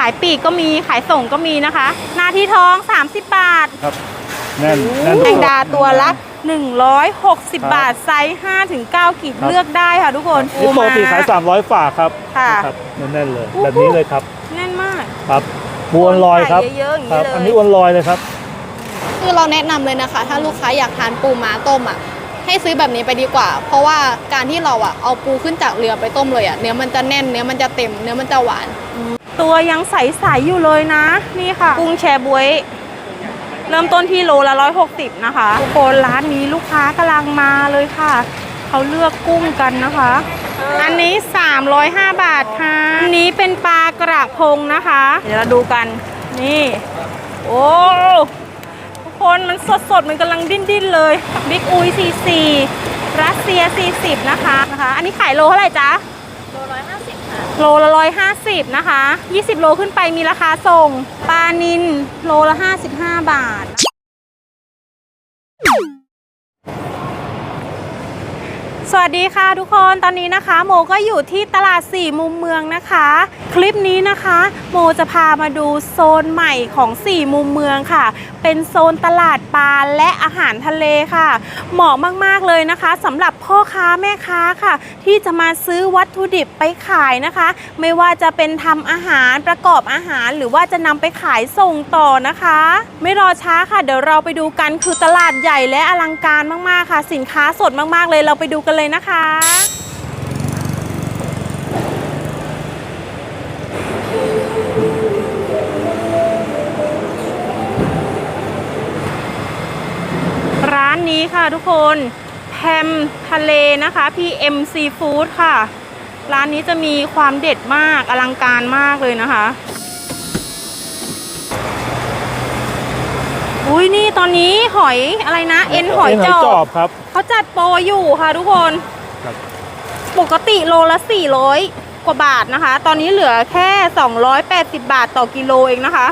ขายปลีกก็มีขายส่งก็มีนะคะ หน้าที่ทอง 30 บาทครับแน่นแน่น แมทุกงดาตัวละ 160ครับบาทไซส์5ถึง9ขีดครับ เลือกได้ค่ะทุกคนนี่ปกติขาย 300 ฝาครับค่ะครับแน่นๆเลย อู้หู แบบนี้เลยครับแน่นมาก ครับบวนลอยครับไข่เยอะๆอย่างนี้ครับ เลย อันนี้อวนลอยเลยครับ คือเราแนะนำเลยนะคะ ถ้าลูกค้าอยากทานปูม้าต้มอะให้ซื้อแบบนี้ไปดีกว่า เพราะว่าการที่เราอะเอาปูขึ้นจากเรือไปต้มเลยอะเนื้อมันจะแน่นเนื้อมันจะเต็มเนื้อมันจะหวาน ตัวยังใสๆอยู่เลยนะ นี่ค่ะ กุ้งแชบวย เริ่มต้นที่โลละ160นะคะทุกคนร้านนี้ลูกค้ากำลังมาเลยค่ะ เขาเลือกกุ้งกันนะคะ อันนี้ 305 บาทค่ะ อันนี้เป็นปลากระพงนะคะ เดี๋ยวเราดูกัน นี่ โอ้ทุกคนมันสดๆ มันกำลังดิ้นๆเลยบิ๊กอุย44รัสเซีย 40 นะคะนะคะ อันนี้ขายโลเท่าไหร่จ๊ะ โลละร้อยห้าสิบนะคะ 20 โลขึ้นไปมีราคาส่ง ปลานินโลละ 55 บาท สวัสดีค่ะทุกคนตอนนี้นะคะ โมก็อยู่ที่ตลาดสี่มุมเมืองนะคะ คลิปนี้นะคะ โมจะพามาดูโซนใหม่ของสี่มุมเมืองค่ะ เป็นโซนตลาดปลาและอาหารทะเลค่ะ เหมาะมากๆเลยนะคะสำหรับพ่อค้าแม่ค้าค่ะ ที่จะมาซื้อวัตถุดิบไปขายนะคะ ไม่ว่าจะเป็นทำอาหารประกอบอาหาร หรือว่าจะนำไปขายส่งต่อนะคะ ไม่รอช้าค่ะ เดี๋ยวเราไปดูกันคือตลาดใหญ่และอลังการมากๆค่ะ สินค้าสดมากๆเลยเราไปดูกันเลยนะคะ ร้านนี้ค่ะทุกคนแพมทะเลนะคะ PM Seafood ค่ะ ร้านนี้จะมีความเด็ดมากอลังการมากเลยนะคะ อุ้ยนี่ตอนนี้หอยอะไรนะ เอ็นหอยจจออบบครับเขาจัดโปรอยู่ค่ะทุกคนครับปกติโลละ 400 กว่าบาทนะคะ ตอนนี้เหลือแค่ 280 บาทต่อกิโลเองนะคะ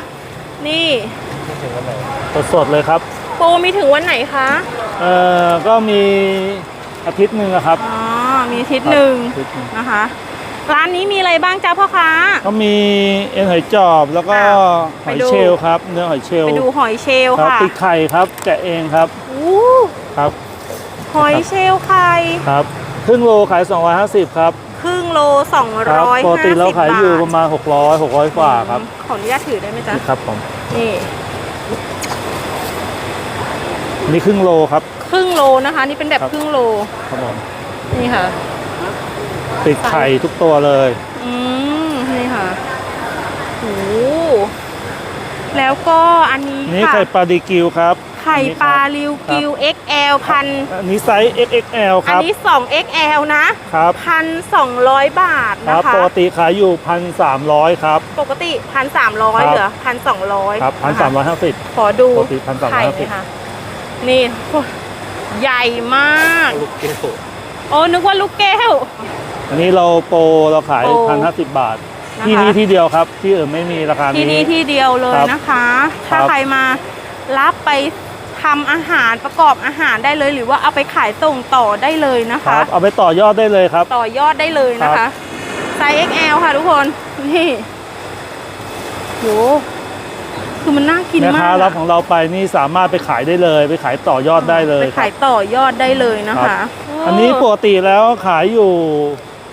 นี่สดๆเลยครับ โปรมีถึงวันไหนคะเอ่อก็มีอาทิตย์หนึ่งอะครับอ๋อมีอาทิตย์หนึ่งอาทิตย์หนึ่งนะคะ ร้านนี้มีอะไรบ้างจ้าพ่อค้า ก็มีเอ็นหอยจอบแล้วก็อะหไปอยดูเชลล์ครับ เนื้อหอยเชลล์ไปดูหอยเชลลครับค่ะปีกไข่ครับแกะเองครับอู้ครับหอยเชลลไข่ครับครึ่งโลขาย 250 ครับครึ่งโลครับ250ปกติเราขายอยู่บทประมาณ 600 600 กว่าครับ ขออนุญาตถือได้ไหมจ๊ะนี่ครับผมนี่นี่ครึ่งโลครับ ครึ่งโลนะคะ นี่เป็นแบบครับครึ่งโลครับผมนี่ค่ะ ปีกไข่ทุกตัวเลย อืมนี่ค่ะโอ้แล้วก็อันนี้นี่ค่ะไข่ปลาดิกิวครับ ไข่ปลาริวครับกิว XL พันอันนี้ไซส์ XXL คอันรับนี้ 2 XL นะครับพันสองร้อยบาทครันะบคะ ปกติขายอยู่พันสามร้อยครับ ปกติพันสามร้อยครับ เหลือพันสองร้อยครับพันสามร้อยห้าสิบ ขอดูปกติ1,350 ไข่เลยค่ะนี่โอ้ยใหญ่มาก ลูกเกลโอ้นึกว่าลูกแก้ว อันนี้เราโปรเราขายโปรพันห้าสิบบาท นะคะ ที่นี้ที่เดียวครับ ที่อื่นไม่มีราคาที่นี้ นี่ที่เดียวเลยครับนะคะครัถ้าบใครมารับไปทำอาหารประกอบอาหารได้เลย หรือว่าเอาไปขายส่งต่อได้เลยนะคคะ รับ เอาไปต่อยอดได้เลยครับ ต่อยอดได้เลยนะครัคะบ ไซส์ XL ค่ะทุกคน นี่โหคือมันน่ากินแม่มาค้ากรับอะของเราไปนี่สามารถไปขายได้เลย ไปขายต่อยอดได้เลยไปครัขายบต่อยอดได้เลยนะครัคะบอันนี้ปกติแล้วขายอยู่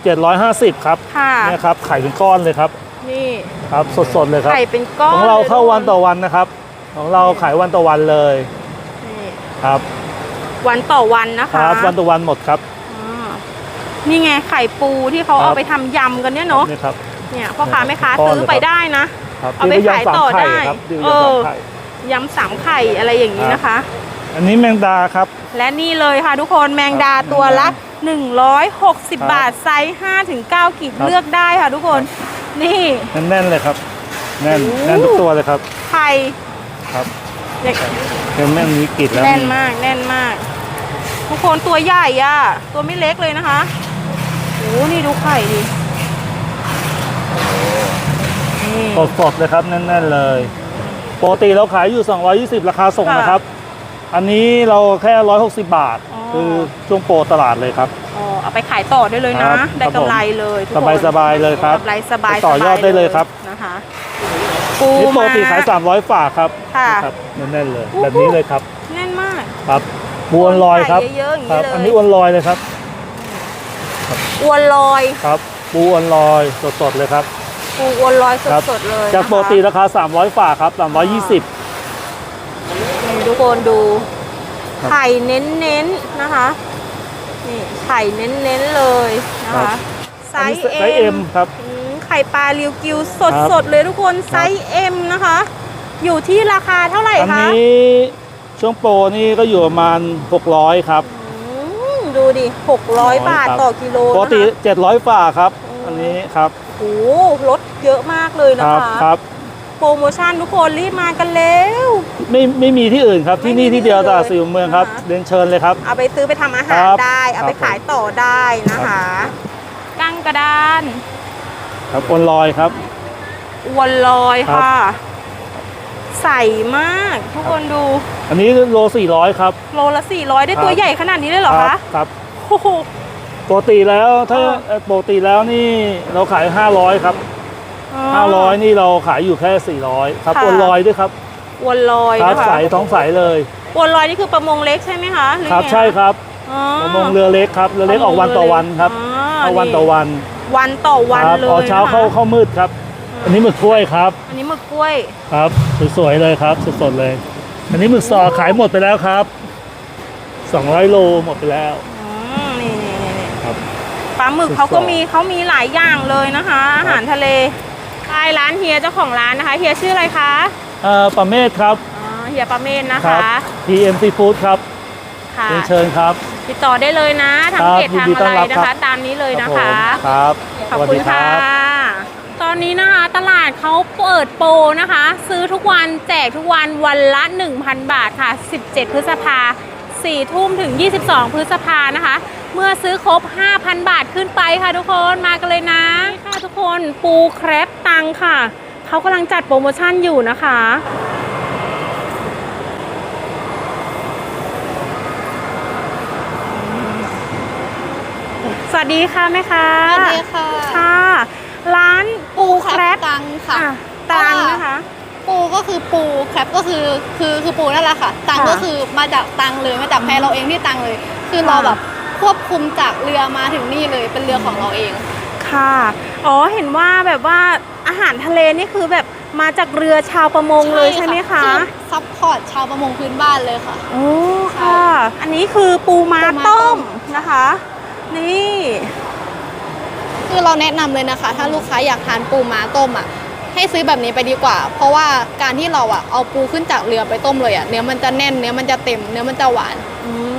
750 ครับค่ะ เนี่ยครับไข่เป็นก้อนเลยครับนี่ครับ สดๆเลยครับ ไข่เป็นก้อนของเราเข้าลยวันต่อวันนะครับ ของเราขายวันต่อวันเลยนี่ครับวันต่อวันนะคคะรับวันต่อวันหมดครับ อ่านี่ไงไข่ปูที่เขาครับเอาไปทำยำกันเนี่ยเนาะนี่ครับ เนี่ยพ่อค้าแม่ค้าก้อนซื้อไปเลยครับได้นะ ครับเอาไปที่ขายยำสมต่อข่ได้ครับที่เออยำสามไข่ ยำสามไข่อะไรอย่างนี้นะคะ อันนี้แมงดาครับ และนี่เลยค่ะทุกคนแมงดาครับตัวละครั 160บบาทไซส์5ถึง9ขีดครับเลือกได้ค่ะทุกคน นี่ แน่นๆเลยครับ แน่นโอ้แน่นทุกตัวเลยครับไข่ครับเด็กเดี๋ยวแม่งมีกลิ่นแล้วแน่นมากแน่นมาก ทุกคนตัวใหญ่อะตัวไม่เล็กเลยนะคะโอ้นี่ดูไข่ดินี่สดๆเลยครับแน่นๆเลยปกติเราขายอยู่ 220 ราคาส่งค่ะนะครับ อันนี้เราแค่ 160 บาท อ๋อ คือช่วงโปรตลาดเลยครับ อ๋อเอาไปขายต่อได้เลยครันะบได้ครับผมกำไรเลยทุกสคนบายสบายเลยครับกำไรสบายไปต่อยอดได้เลยครับ นะคะปูนี่ปกติม้ขาย300 ฝากครับค่ะครับแน่นๆเลยอู้หูแบบนี้เลยครับแน่นมาก ครับบวนลอยครับไข่เยอะๆอย่างนี้ครับเลย อันนี้อวนลอยเลยครับอวนลอย ครับปูอวนลอยสดๆเลยครับปูอวนลอยครับสดๆเลยจากนะคะ ปกติราคา 300 ฝากครับ320นี่ทุ กคนดูครับไข่เน้นๆนะคะนี่ไข่เน้นๆเลยนะครัคะบไซอันนี้ส์ไซส์เอ็เอ็มมครับอืมไข่ปลาริวกิวสดครับสดเลยทุกคนไซส์เอ็มนะคะ อยู่ที่ราคาเท่าไหร่อันคะนี้ช่วงโปรนี่ก็อยู่ประมาณ 600 ครับอืมดูดิ 600 บาทครับต่อกิโลปกตินะคะ700ฝากครับ อันนี้ครับโอ้โหลดเยอะมากเลยคนะรับคะครับ โปรโมชั่นทุกคนรีบมากันเร็ว ไม่ไม่มีที่อื่นครับที่นี่ไม่มีที่เดียวที่ตอื่นลาดสี่มุมเมืองครับนะคะเรียนเชิญเลยครับ เอาไปซื้อไปทำอาหารครับได้ เอาไปครับ ขายต่อได้นะคะกั้งกระดานครับอวนลอยครับ อวนลอยครับ ค่ะ ใสมากทุกคนดู อันนี้โล400ครับ โลละ 400 ได้ตัวครับ ใหญ่ขนาดนี้เลยเหรอคคะบครับโอ้โห ปกติแล้วถ้าอ่าเอ่อปกติแล้วนี่เราขาย 500ครับ 500 นี่เราขายอยู่แค่ 400 ครับค่ะอวนลอยด้วยครับอวนลอยครับนะคะใสท้องใสเลยอวนลอยนี่คือประมงเล็กใช่ไหมคะหอครับ ไงะใช่ครับอ๋อ ประมงเรือเล็กครับเรือเล็กออกวันต่อวันครับอ๋อเอาวันต่อวันวันต่อวันครับเลยออกเช้านะคะเข้าเข้ามืดครับ อันนี้หมึกกล้วยครับอันนี้หมึกกล้วย ครับสวยๆเลยครับสดๆเลย อันนี้หมึกซอขายหมดไปแล้วครับ 200 โลหมดไปแล้ว อืมนี่นี่นี่นี่ครับปลาหมึกสิบสองเขาก็มีเขามีหลายอย่างเลยนะคะ อาหารทะเลใช่ร้านเฮียเจ้าของร้านนะคะ เฮียชื่ออะไรคะเอ่อปลาเมศครับอ๋อเฮียประเมศนะครัคะ PM Seafood ครับค่ะ เรียนเชิญครับ ติดต่อได้เลยนะ ทางครับเพจทางยินดีต้อะอนไรรับนะครัคะ บ ตามนี้เลยนะผมคะครับขอบสวัสคุณดีค่ะรับตอนนี้นะคะตลาดเขาเปิดโปรนะคะ ซื้อทุกวันแจกทุกวันวันละ 1,000 บาทค่ะ 17 พฤษภา4ทุ่มถึง 22 พฤษภานะคะ เมื่อซื้อครบ 5,000 บาทขึ้นไปค่ะทุกคนมากันเลยนะนี่ค่ะทุกคนปูแครปตังค่ะ เขากำลังจัดโปรโมชั่นอยู่นะคะสวัสดีค่ะแม่ค้าสวัสดีค่ะ ค่ะ ร้านปูแครปตังค่ะอะตังนะคะ ปูก็คือปูแครปก็คือคือคือปูนั่นแหละค่ะ ตังค่ะก็คือมาจากตังเลยมาจากแพเราเองที่ตังเลย คือค่ะเราแบบ ควบคุมจากเรือมาถึงนี่เลยเป็นเรือของเราเอง ค่ะ อ๋อเห็นว่าแบบว่าอาหารทะเลนี่คือแบบมาจากเรือชาวประมงเลยใช่ไหมคะซัพพอร์ตชาวประมงพื้นบ้านเลยค่ะโอ้ค่ะ อันนี้คือปูม้าปูม้าต้ต้มมนะคะ นี่ คือเราแนะนำเลยนะคะ ถ้าลูกค้าอยากทานปูม้าต้มอะให้ซื้อแบบนี้ไปดีกว่า เพราะว่าการที่เราอะเอาปูขึ้นจากเรือไปต้มเลยอะเนื้อมันจะแน่นเนื้อมันจะเต็มเนื้อมันจะหวาน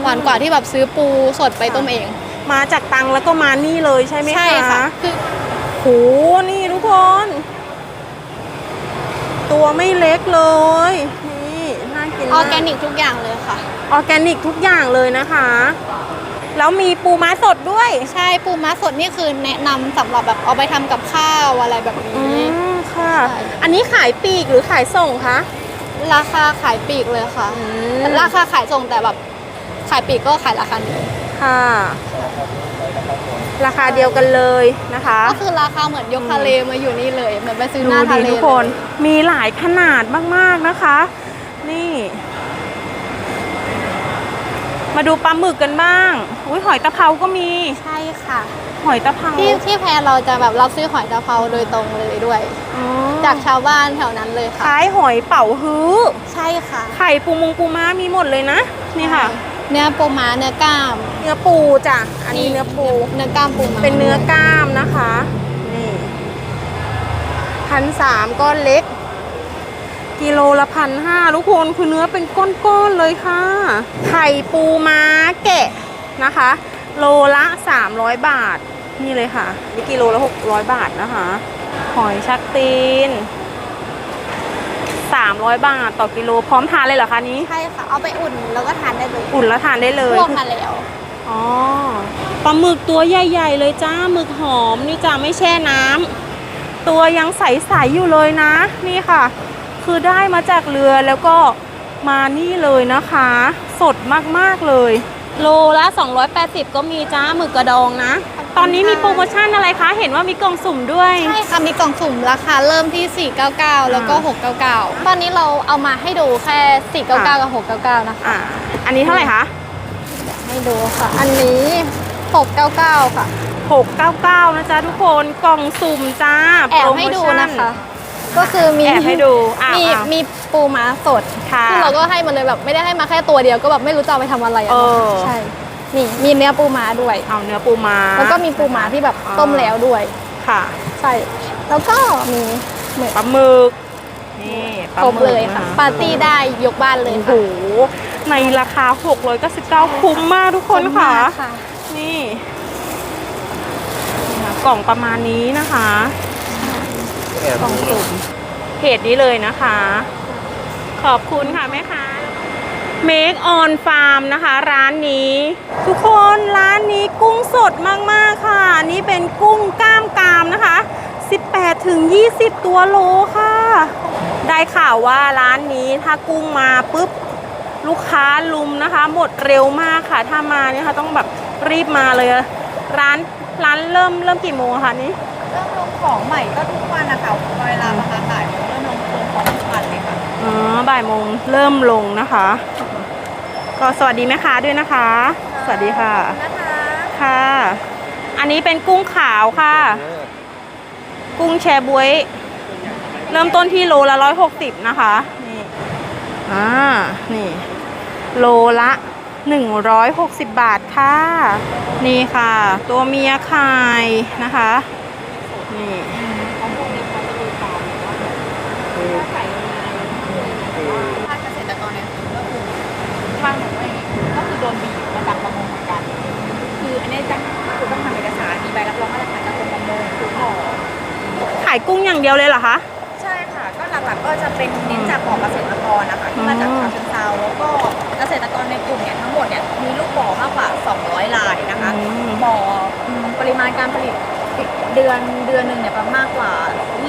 หวานกว่าที่แบบซื้อปูสดไปต้มเอง มาจากตังแล้วก็มานี่เลยใช่ไหมคะใช่ค่ะคือโหนี่ทุกคน ตัวไม่เล็กเลยนี่น่ากินอมาอร์แกนิกทุกอย่างเลยค่ะออร์แกนิกทุกอย่างเลยนะคะ แล้วมีปูม้าสดด้วย ใช่ปูม้าสดนี่คือแนะนำสำหรับแบบเอาไปทำกับข้าวอะไรแบบอืนี้มค่ะใช่อันนี้ขายปลีกหรือขายส่งคะราคาขายปลีกเลยค่ะอืมราคาขายส่งแต่แบบ ขายปลีกก็ขายราคานี้ค่ะ ราคาเดียวกันเลยนะคะ ก็คือราคาเหมือนยกทะเลมาอยู่นี่เลยเหมือนไปซื้อดูหน้าทะดีเลทุกคนมีหลายขนาดมากๆนะคะ นี่ มาดูปลาหมึกกันบ้างอุ้ยหอยตะเภาก็มีใช่ค่ะ หอยตะเภาที่ที่แพรเราจะแบบรับซื้อหอยตะเภาโดยตรงเลยด้วยอ๋อจากชาวบ้านแถวนั้นเลยค่ะขายหอยเป๋าฮื้อใช่ค่ะ ไข่ปูมงปูม้ามีหมดเลยนะ นี่ค่ะ เนื้อปูม้าเนื้อกล้าม เนื้อปูจ้ะ อันนี้เนื้อปู เนื้อกล้ามปูม้าเป็นเนื้อกล้ามนะคะ นี่พันสามก้อนเล็ก กิโลละพันห้าทุกคนคือเนื้อเป็นก้อนๆเลยค่ะ ไข่ปูม้าแกะนะคะ โลละ 300 บาท นี่เลยค่ะนี่กิโลละ 600 บาทนะคะ หอยชักตีน 300 บาทต่อกิโลพร้อมทานเลยเหรอคะนี้ ใช่ค่ะ เอาไปอุ่นแล้วก็ทานได้เลยอุ่นแล้วทานได้เลยลวกมาแล้วอ๋อปลาหมึกตัวใหญ่ๆ เลยจ้าหมึกหอมนี่จ้าไม่แช่น้ำตัวยังใสๆอยู่เลยนะ นี่ค่ะ คือได้มาจากเรือแล้วก็มานี่เลยนะคะ สดมากๆเลย โลละ 280 ก็มีจ้าหมึกกระดองนะ ตอนนี้มีโปรโมชั่นอะไรคะ เห็นว่ามีกล่องสุ่มด้วย ใช่ค่ะมีกล่องสุ่มราคาเริ่มที่ 499 แล้วก็ 699 ตอนนี้เราเอามาให้ดูแค่ 499 กับ 699 นะคะ อ่า อันนี้เท่าไหร่คะให้ดูค่ะ อันนี้ 699 ค่ะ 699 นะจ๊ะทุกคน กล่องสุ่มจ้าแอบให้ดูนะคะ ก็คือมีแอบให้ดูอ้าวมีอ้าว มีปูม้าสดค่ะ ซึ่งเราก็ให้มาเลยแบบไม่ได้ให้มาแค่ตัวเดียวก็แบบไม่รู้จะเอาไปทำอะไรอะเออ ใช่นี่มีเนื้อปูม้าด้วย เอาเนื้อปูมา แล้วก็มีปูม้าที่แบบอ่า ต้มแล้วด้วย ค่ะใช่ แล้วก็มีหมึกปลาหมึกนี่ปลาครบหมึกเลยค่ะ นปาร์ตี้ได้ยกบ้านเลยโอ้โหค่ะในราคา 699คุ้มมากทุกคนค่ะมากค่ะ นี่กล่องประมาณนี้นะคะ กล่องสุ่มเพจนี้เลยนะคะ ขอบคุณค่ะแม่ค้า Make on Farm นะคะ ร้านนี้ ทุกคนร้านนี้กุ้งสดมาก ๆ ค่ะ นี่เป็นกุ้งกล้ามกรามนะคะ 18ถึง20 ตัวโลค่ะ ได้ข่าวว่าร้านนี้ถ้ากุ้งมาปุ๊บ ลูกค้าลุมนะคะ หมดเร็วมากค่ะ ถ้ามาเนี่ยค่ะต้องแบบรีบมาเลย ร้านร้านเริ่มเริ่มกี่โมงคะนี่ ริ่มลงของใหม่ก็ทุกวันนะคะเวลาราคาขายเริ่มลงของทุกวันเลยค่ะอ๋อบ่ายโมงเริ่มลงนะคะ ก็สวัสดีแม่ค้าด้วยนะคะ สวัสดีค่ะ นะคะค่ะ อันนี้เป็นกุ้งขาวค่ะ กุ้งแชบวย เริ่มต้นที่โลละร้อยหกสิบนะคะ นี่ อ่า นี่ โลละหนึ่งร้อยหกสิบบาทค่ะ นี่ค่ะ ตัวเมียไข่นะคะ นี่ภาคเกษตรกรเนี่ยก็คือฟังหนูว่าอย่างนี้ก็คือโดนบีบมาจากประมงเหมือนกัน คืออันนี้จะคือต้องทำเอกสารมีใบรับรองมาตรฐานจากกรมประมงคือขอขายกุ้งอย่างเดียวเลยเหรอคะ ใช่ค่ะ ก็หลักๆก็จะเป็นเน้นจากบ่อเกษตรกรนะคะที่มาจากชาวเชิงเซาแล้วก็เกษตรกรในกลุ่มเนี่ยทั้งหมดเนี่ยมีลูกบ่อมากกว่า 200รายนะคะบ่อปริมาณการผลิต เดือนเดือนหนึ่งเนี่ยประมาณมากกว่า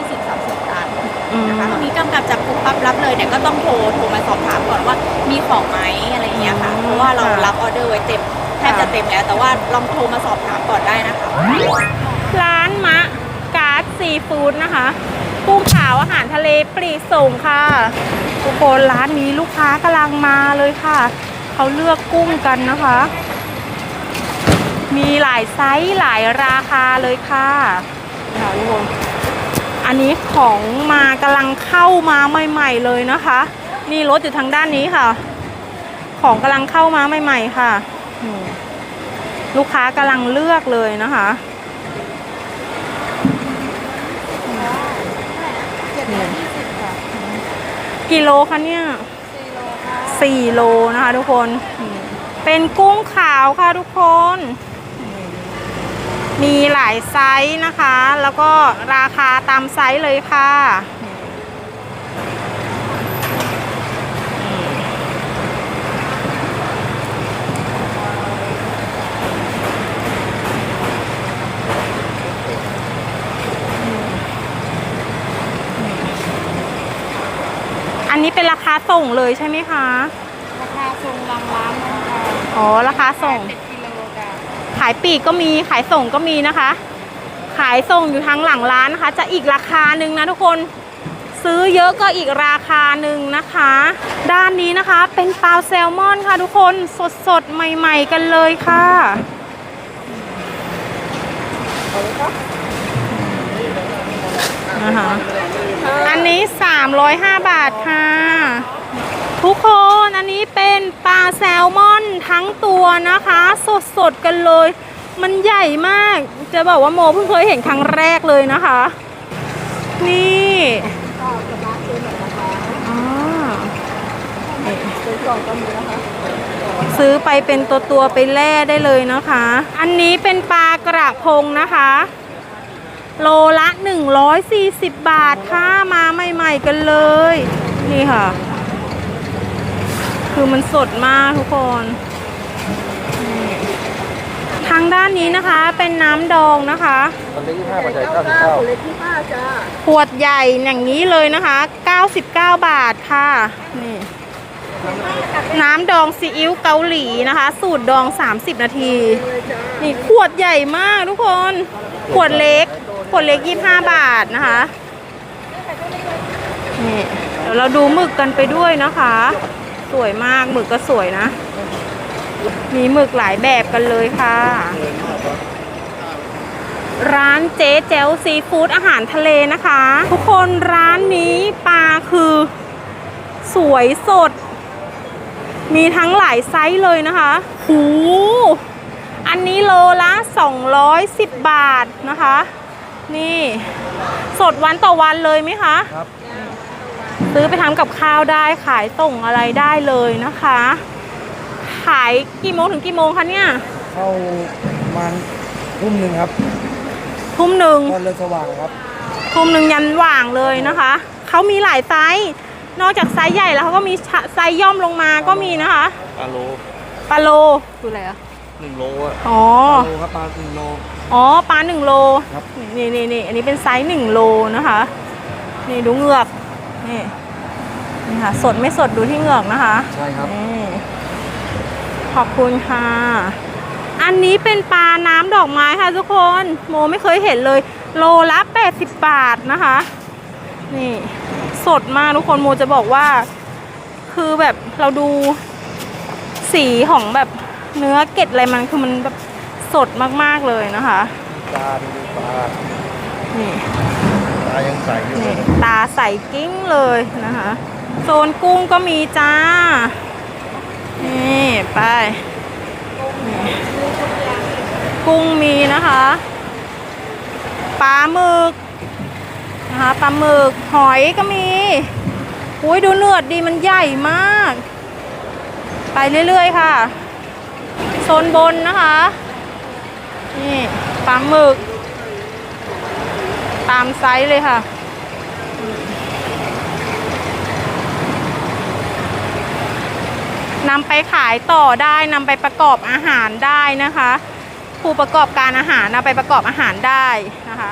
20-30ตันอืมนะคะมีกำกับจับปุ๊บปั๊บรับเลยเนี่ยก็ต้องโทรโทรมาสอบถามก่อนว่ามีของไหมอะไรอย่างเงี้ยค่ะอืมเพราะว่าเราค่ะรับออเดอร์ไว้เต็มแทบค่ะจะเต็มแล้ว แต่ว่าลองโทรมาสอบถามก่อนได้นะคะ ร้านมะการ์ดซีฟู้ดนะคะกุ้งขาวอาหารทะเลปรีส่งค่ะทุกคนร้านนี้ลูกค้ากำลังมาเลยค่ะ เขาเลือกกุ้งกันนะคะ มีหลายไซส์หลายราคาเลยค่ะค่ะทุกคนอันนี้ของมากำลังเข้ามาใหม่ ๆ เลยนะคะ นี่รถอยู่ทางด้านนี้ค่ะ ของกำลังเข้ามาใหม่ ๆ ค่ะนี่ลูกค้ากำลังเลือกเลยนะคะกี่โลคะเนี่ยสี่โลนะคะทุกคนอืมเป็นกุ้งขาวค่ะทุกคน มีหลายไซส์นะคะ แล้วก็ราคาตามไซส์เลยค่ะ อันนี้เป็นราคาส่งเลยใช่ไหมคะ ราคาทรงรังร้านนะคะอ๋อ ราคาส่งเป็นกิโลจ้ะ ขายปลีกก็มีขายส่งก็มีนะคะ ขายส่งอยู่ทางหลังร้านนะคะ จะอีกราคาหนึ่งนะทุกคนซื้อเยอะก็อีกราคาหนึ่งนะคะ ด้านนี้นะคะเป็นปลาแซลมอนค่ะทุกคนสดสดๆใหม่ ๆ กันเลยค่ะนะคะอันนี้ 305 บาทค่ะ ทุกคนอันนี้เป็นปลาแซลมอน ทั้งตัวนะคะ สดสดกันเลย มันใหญ่มาก จะบอกว่าโมเพิ่งเคยเห็นครั้งแรกเลยนะคะ นี่ซื้อไปเป็นตัวตัวไปแล่ได้เลยนะคะ อันนี้เป็นปลากระพงนะคะ โลละ 140 บาทค่ะ มาใหม่ๆกันเลย นี่ค่ะ คือมันสดมากทุกคนางด้านนี้นะคะ เป็นน้ำดองนะคะตอนนี้25ปัจจัย99เล็กที่ห้าจ้าขวดใหญ่อย่างนี้เลยนะคะ 99 บาทค่ะ นี่ น้ำดองซีอิ๊วเกาหลีนะคะ สูตรดอง 30 นาที นี่ขวดใหญ่มากทุกคน ขวดเล็ก ขวดเล็ก 25 บาทนะคะ นี่ เดี๋ยวเราดูหมึกกันไปด้วยนะคะ สวยมาก หมึกก็สวยนะ มีหมึกหลายแบบกันเลยค่ะ ร้านเจ๊แจ๋วซีฟู้ดอาหารทะเลนะคะ ทุกคนร้านนี้ปลาคือ สวยสด มีทั้งหลายไซส์เลยนะคะหูอันนี้โลละ 210 บาทนะคะ นี่ สดวันต่อวันเลยไหมคะครับซื้อไปทำกับข้าวได้ขายส่งอะไรได้เลยนะคะ ขายกี่โมงถึงกี่โมงคะเนี่ย เข้าประมาณทุ่มหนึ่งครับทุ่มหนึ่งตอนเริ่มสว่างครับทุ่มหนึ่งยันหว่างเลยนะคะ เขามีหลายไซส์นอกจากไซส์ใหญ่แล้วเขาก็มีไซส์ย่อมลงมาก็มีนะคะปลาโลปลาโลคืออะไรอะหนึ่งโลอะอ๋อปลาโลครับปลาหนึ่งโลอ๋อปลาหนึ่งโลครับนี่นี่นี่อันนี้เป็นไซส์หนึ่งโลนะคะนี่ดูเหงือกนี่นี่ค่ะสดไม่สดดูที่เหงือกนะคะ ใช่ครับนี่ ขอบคุณค่ะ อันนี้เป็นปลาน้ำดอกไม้ค่ะทุกคน โมไม่เคยเห็นเลย โลละ80 บาทนะคะ นี่ สดมากทุกคนโมจะบอกว่า คือแบบเราดูสีของแบบเนื้อเกล็ดอะไรมันคือมันแบบสดมากๆเลยนะคะปลาดูปลานี่ปลายังใสอยู่เลนี่ยตาใสกิ้งเลยนะคะ โซนกุ้งก็มีจ้า นี่ ไป กุ้งมีนะคะปลาหมึกนะคะปลาหมึกหอยก็มีอุ้ยดูเนื้อดดีมันใหญ่มาก ไปเรื่อยๆค่ะโซนบนนะคะนี่ปลาหมึก ตามไซส์เลยค่ะ นำไปขายต่อได้นำไปประกอบอาหารได้นะคะผู้ประกอบการอาหารนำไปประกอบอาหารได้นะคะ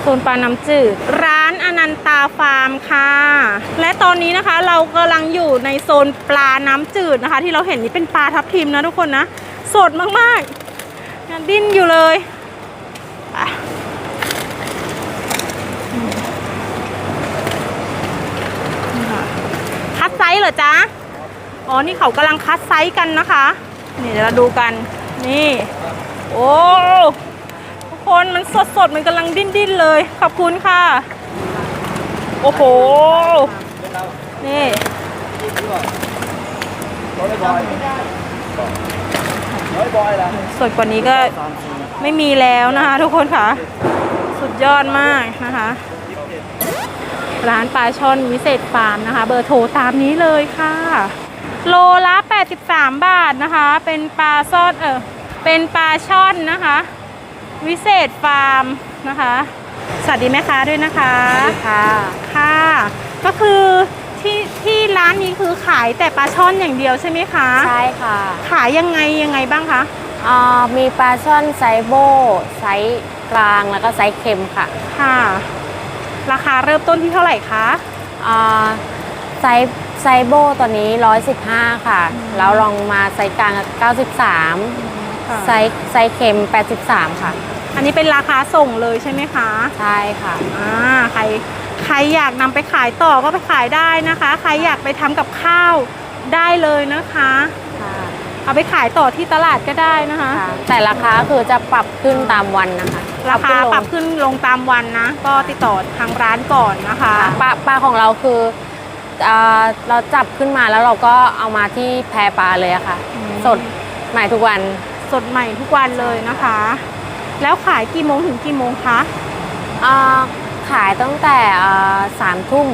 โซนปลาน้ำจืด ร้านอนันตาฟาร์มค่ะ และตอนนี้นะคะเรากำลังอยู่ในโซนปลาน้ำจืดนะคะ ที่เราเห็นนี่เป็นปลาทับทิมนะทุกคนนะสดมากๆยังดิ้นอยู่เลยคัดไซส์เหรอจ๊ะ อ๋อ นี่เขากำลังคัดไซส์กันนะคะ นี่เดี๋ยวเราดูกัน นี่ โอ้ทุกคนมันสดสดมันกำลังดิ้นดิ้นเลย ขอบคุณค่ะ โอ้โห นี่สดกว่านี้ก็ไม่มีแล้วนะคะทุกคนค่ะ สุดยอดมากนะคะ ร้านปลาช่อนวิเศษฟาร์มนะคะ เบอร์โทรตามนี้เลยค่ะ โลละ 83 บาทนะคะ เป็นปลาซอดเออเป็นปลาช่อนนะคะ วิเศษฟาร์มนะคะ สวัสดีแม่ค้าด้วยนะคะค่ะค่ะ ก็คือที่ที่ร้านนี้คือขายแต่ปลาช่อนอย่างเดียวใช่ไหมคะใช่ค่ะ ขายยังไงยังไงบ้างคะอ่ามีปลาช่อนไซส์โบไซส์กลางแล้วก็ไซส์เค็มค่ะค่ะ ราคาเริ่มต้นที่เท่าไหร่คะอ่าไซส์ ไซส์โบตอนนี้ 115 ค่ะ แล้วลองมาไซส์กลาง 93 ไซส์ไซส์เค็ม 83 ค่ะ อันนี้เป็นราคาส่งเลยใช่ไหมคะ ใช่ค่ะอ่าใครใครอยากนำไปขายต่อก็ไปขายได้นะคะ ใครอยากไปทำกับข้าวได้เลยนะคะค่ะเอาไปขายต่อที่ตลาดก็ได้นะคะค่ะแต่ราคาคือจะปรับขึ้นตามวันนะคะ ราคาปรับขึ้นขึ้นลงตามวันนะ ก็ติดต่อทางร้านก่อนนะคะลงปลาปลาของเราคืออ่า เราจับขึ้นมาแล้วเราก็เอามาที่แพปลาเลยอะค่ะ อืม สดใหม่ทุกวัน สดใหม่ทุกวันเลยนะคะ แล้วขายกี่โมงถึงกี่โมงคะอ่าขายตั้งแต่อ่าสามทุ่ม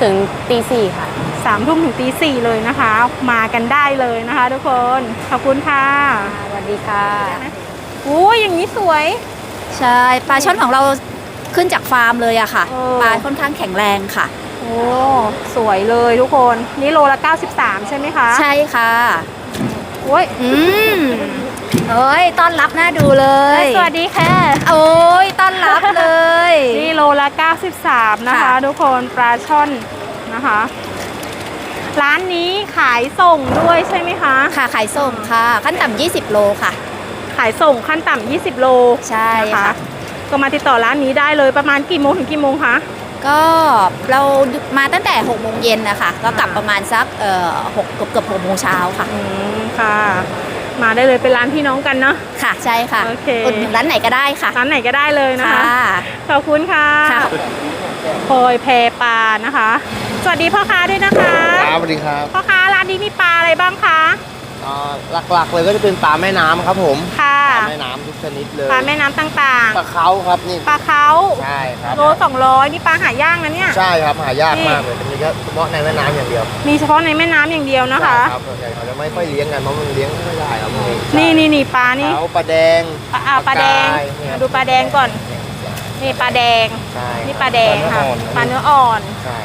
ถึงตีสี่ค่ะ สามทุ่มถึงตีสี่เลยนะคะ มากันได้เลยนะคะ ทุกคน ขอบคุณค่ะสวัสดีค่ะ โอ้ยอย่างนี้สวย ใช่ ปลาช่อนของเราขึ้นจากฟาร์มเลยอะค่ะ เออ ปลาค่อนข้างแข็งแรงค่ะ โอ้สวยเลยทุกคน นี่โลละ 93 ใช่ไหมคะ ใช่ค่ะโอ้ยอืมเอ้ยต้อนรับน่าดูเลย สวัสดีค่ะ โอ้ยต้อนรับเลย นี่โลละ 93 นะคะ ค่ะ ทุกคนปลาช่อนนะคะ ร้านนี้ขายส่งด้วยใช่ไหมคะ ค่ะขายส่งค่ะ ขั้นต่ำ20 โลค่ะ ขายส่งขั้นต่ำ20 โลใช่นะคะค่ะ ก็มาติดต่อร้านนี้ได้เลยประมาณกี่โมงถึงกี่โมงคะ ก็เรามาตั้งแต่6โมงเย็นนะคะก็กลับประมาณสักเอ่อหกเกือบเกือบหกโมงเช้าค่ะ อืมค่ะ มาได้เลยเป็นร้านพี่น้องกันเนาะ ค่ะใช่ค่ะโอเค อุดหนุนร้านไหนก็ได้ค่ะ ร้านไหนก็ได้เลยนะคะค่ะขอบคุณค่ะค่ะ พลอยแพปลานะคะ สวัสดีพ่อค้าด้วยนะคะ ครับสวัสดีครับ พ่อค้าร้านนี้มีปลาอะไรบ้างคะอ่า หลักๆเลยก็จะเป็นปลาแม่น้ำครับผมค่ะปลาแม่น้ำทุกชนิดเลยปลาแม่น้ำต่างปลาเขาครับนี่ๆปลาเขาใช่ครับโลสองร้อยนี่ปลาหายากนะเนี่ยใช่ครับหายากนี่มากเลยจะมีแค่เฉพาะในแม่น้ำอย่างเดียว มีเฉพาะในแม่น้ำอย่างเดียวนะคะใช่ครับส่วนใหญ่เขาจะไม่ค่อยเลี้ยงกันเพราะมันเลี้ยงไม่ได้ครับมันนี่นี่นี่ปลานี่เขาปลาแดงปลาอ่าปลาแดงกายเนี่ยดูปลาแดงก่อนนี่ปลาแดงใช่นี่ปลาแดงค่ะปปลาลาเนื้เนื้อออ่อนใช่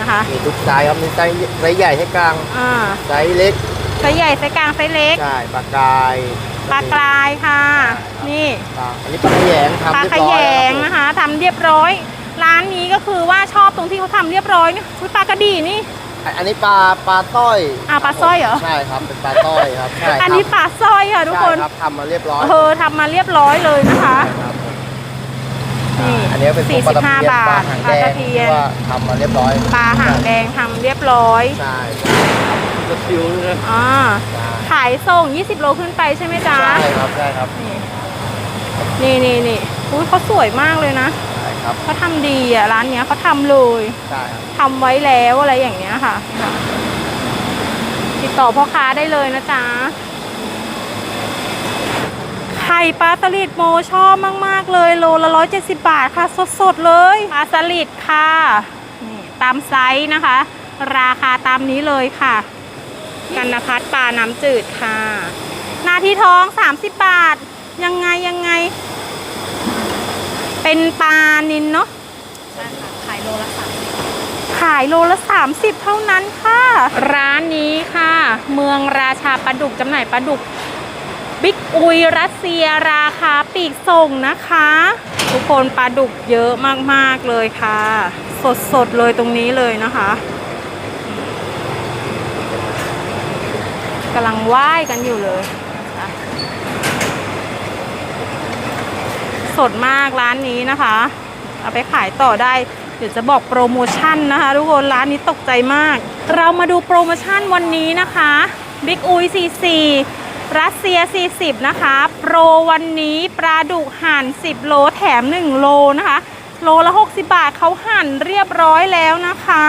นะคะ มีทุกไซส์ครับมีไซส์ไซส์ใหญ่ไซส์กลางอ่าไซส์เล็กไซส์ใหญ่ไซส์กลางไซส์เล็ก ใช่ปลากายปลากรายค่ะ นี่ปลาอันนี้ปลาขยงทำปลาเรียบขร้อยยแล้วงครับผมนะคะทำเรียบร้อย ร้านนี้ก็คือว่าชอบตรงที่เขาทำเรียบร้อยเนี่ยอุ๊ยปลากระดีนี่อันอันนี้ปลาปลาต้อยอ่าปลาสร้อยเหรอ ใช่ครับเป็นปลาต้อยครับใช่อันนี้ปลาสร้อยค่ะทุกคน ใช่ครับทำมาเรียบร้อยเออทำมาเรียบร้อยเลยนะคะ ใช่ครับ นี่อันนี้เป็นพวกปลาตะเพียน45บาปลาทหางปลาแดตะงเพีที่ยน ว่าทำมาเรียบร้อยปลาหางแดงทำเรียบร้อยใช่ใช่กระคิวเลยอ่าใช่ขายส่ง 20 โลขึ้นไปใช่ไหมจ๊ะ ใช่ครับใช่ครับนี่นี่นี่อุ้ยเขาสวยมากเลยนะใช่ครับเขาทำดีอะร้านเนี้ยเขาทำเลยใช่ครับทำไว้แล้วอะไรอย่างเงี้ยค่ะ ติดต่อพ่อค้าได้เลยนะจ๊ะ ไข่ปลาสลิดโมชอบมาก ๆ เลยโลละ170บาทค่ะ สด ๆ เลยปลาสลิดค่ะ นี่ตามไซส์นะคะ ราคาตามนี้เลยค่ะ กันนพัฒน์ปลาน้ำจืดค่ะหน้าที่ท้อง30บาท ยังไงยังไง เป็นปลานินเนาะขายโลละสามขายโลละ 30 เท่านั้นค่ะ ร้านนี้ค่ะ เมืองราชาปลาดุกจำหน่ายปลาดุก บิ๊กอุยรัสเซียราคาปีกส่งนะคะ ทุกคนปลาดุกเยอะมากๆเลยค่ะ สดๆเลยตรงนี้เลยนะคะกำลังว่ายกันอยู่เลย สดมากร้านนี้นะคะ เอาไปขายต่อได้ เดี๋ยวจะบอกโปรโมชั่นนะคะทุกคนร้านนี้ตกใจมาก เรามาดูโปรโมชั่นวันนี้นะคะบิ๊กอุย44 รัสเซีย 40 นะคะ โปรวันนี้ปลาดุกหั่น 10 โลแถม 1 โลนะคะ โลละ 60 บาทเขาหั่นเรียบร้อยแล้วนะคะ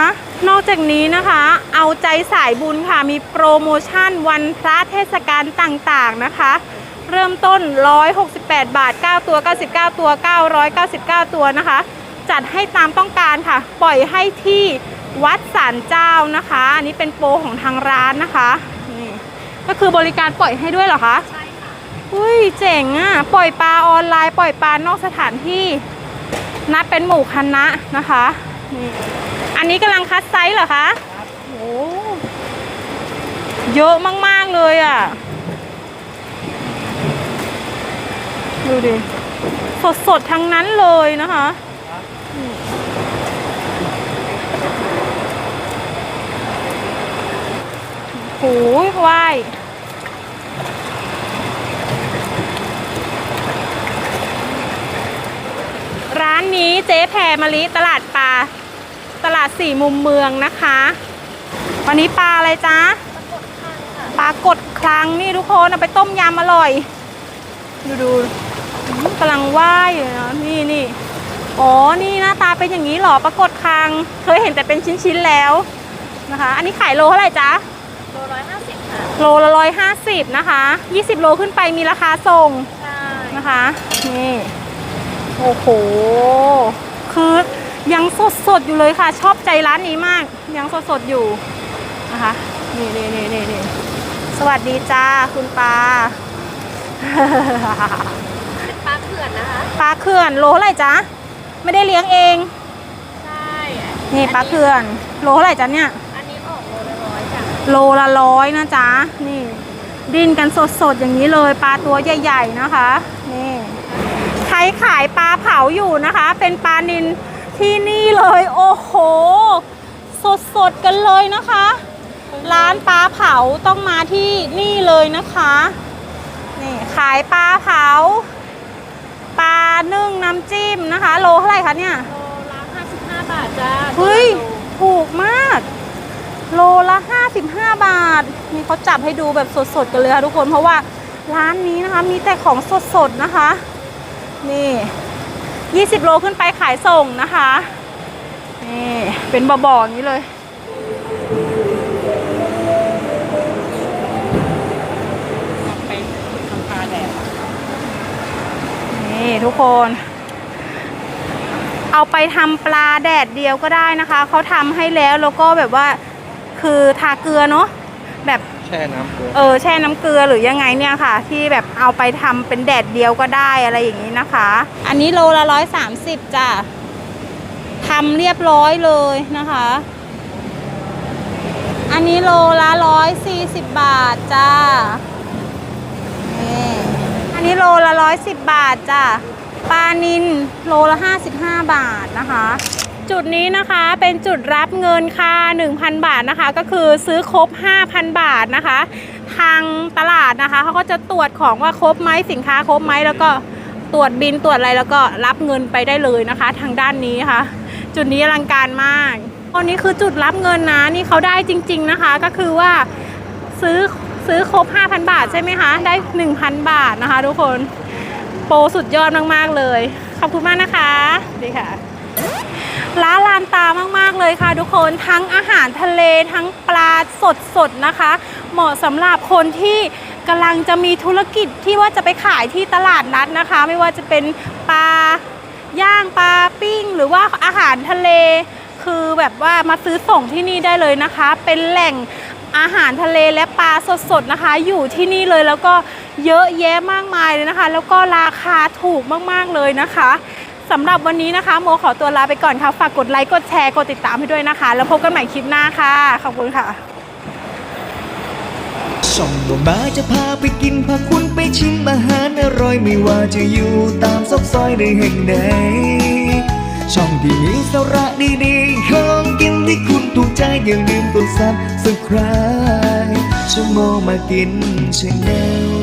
นอกจากนี้นะคะ เอาใจสายบุญค่ะ มีโปรโมชั่นวันพระเทศกาลต่างๆนะคะ เริ่มต้น 168 บาท 9 ตัว 99 ตัว 999 ตัวนะคะ จัดให้ตามต้องการค่ะ ปล่อยให้ที่วัดสารเจ้านะคะ อันนี้เป็นโปรของทางร้านนะคะ ก็คือบริการปล่อยให้ด้วยเหรอคะใช่ค่ะอุ้ยเจ๋งอะปล่อยปลาออนไลน์ปล่อยปลานอกสถานที่ นัดเป็นหมู่คณะนะคะนี่อันนี้กำลังคัดไซส์เหรอคะโอ้เยอะมาก ๆ เลยอะ ดูดิ สด ๆ ทั้งนั้นเลยนะคะ โอ้ยว่ายร้านนี้เจ๊แพรมะลิตลาดปลา ตลาดสี่มุมเมืองนะคะ วันนี้ปลาอะไรจ๊ะปลากดคลังนี่ทุกคนเอาไปต้มยำอร่อย ดูดูกำลังว่ายอยู่นะนี่นี่อ๋อ นี่หน้าตาเป็นอย่างนี้หรอปรากฏคางเคยเห็นแต่เป็นชิ้นๆแล้วนะคะ อันนี้ขายโลเท่าไหร่จ๊ะ โลละร้อยห้าสิบนะคะยี่สิบโลขึ้นไปมีราคาส่งใช่นะคะนี่โอ้โห คือยังสดสดๆอยู่เลยค่ะ ชอบใจร้านนี้มาก ยังสดสดๆอยู่นะคะนี่นี่นี่นี่นี่สวัสดีจ้าคุณปลาเป็นปลาเขื่อนนะคะปลาเขื่อนโลเท่าไหร่จ๊ะไม่ได้เลี้ยงเองใช่นี่ปลาเขื่อนโลเท่าไหร่จ๊ะเนี่ย โลละร้อยนะจ๊ะ นี่ ดิ้นกันสดๆอย่างนี้เลย ปลาตัวใหญ่ ๆนะคะ นี่ใครขายปลาเผาอยู่นะคะ เป็นปลานินที่นี่เลย โอ้โห สดๆกันเลยนะคะ ร้านปลาเผาต้องมาที่นี่เลยนะคะ นี่ขายปลาเผา ปลานึ่งน้ำจิ้มนะคะ โลเท่าไหร่คะเนี่ย โลละ55 บาทจ้าเฮ้ย ถูกมาก โลละ 55 บาท นี่เขาจับให้ดูแบบสดๆกันเลยค่ะทุกคนเพราะว่าร้านนี้นะคะมีแต่ของสดๆนะคะ นี่ 20 โลขึ้นไปขายส่งนะคะ นี่เป็นบ่อๆอย่างนี้เลยนี่ทุกคน เอาไปทำปลาแดดเดียวก็ได้นะคะ เขาทำให้แล้วแล้วก็แบบว่า คือทาเกลือเนาะแบบแช่น้ำเกลือเออแช่น้ำเกลือหรือยังไงเนี่ยค่ะ ที่แบบเอาไปทำเป็นแดดเดียวก็ได้อะไรอย่างนี้นะคะ อันนี้โลละร้อยสามสิบจ้ะทำเรียบร้อยเลยนะคะ อันนี้โลละร้อยสี่สิบบาทจ้านี่อันนี้โลละร้อยสิบบาทจ้ะปลานินโลละห้าสิบห้าบาทนะคะ จุดนี้นะคะเป็นจุดรับเงินค่ะ 1,000 บาทนะคะ ก็คือซื้อครบ 5,000 บาทนะคะ ทางตลาดนะคะเขาก็จะตรวจของว่าครบไหมสินค้าครบไหมแล้วก็ตรวจบินตรวจอะไรแล้วก็รับเงินไปได้เลยนะคะ ทางด้านนี้ค่ะ จุดนี้อลังการมากตอนนี้คือจุดรับเงินนะนี่เขาได้จริง ๆนะคะ ก็คือว่าซื้อซื้อครบ 5,000 บาทใช่ไหมคะ ได้ 1,000 บาทนะคะ ทุกคนโปรสุดยอดมากๆเลย ขอบคุณมากนะคะ ดีค่ะ ร้านลานตามากๆเลยค่ะทุกคนทั้งอาหารทะเลทั้งปลาสดๆนะคะ เหมาะสำหรับคนที่กำลังจะมีธุรกิจที่ว่าจะไปขายที่ตลาดนัดนะคะ ไม่ว่าจะเป็นปลาย่างปลาปิ้ง หรือว่าอาหารทะเล คือแบบว่ามาซื้อส่งที่นี่ได้เลยนะคะ เป็นแหล่งอาหารทะเลและปลาสดๆนะคะ อยู่ที่นี่เลยแล้วก็เยอะแยะมากมายเลยนะคะ แล้วก็ราคาถูกมากๆเลยนะคะ สำหรับวันนี้นะคะ โมขอตัวลาไปก่อนค่ะ ฝากกดไลค์ กดแชร์ กดติดตามให้ด้วยนะคะ แล้วพบกันใหม่คลิปหน้าค่ะ ขอบคุณค่ะ ช่องบ่มาจะพาไปกินพาคุณไปชิมอาหารอร่อยไม่ว่าจะอยู่ตามซอกซอยในแห่งใด ช่องที่มีสาระดีๆของกินที่คุณถูกใจอย่าลืมกดซับสไคร b e ชั่วโมงมากินชาแนล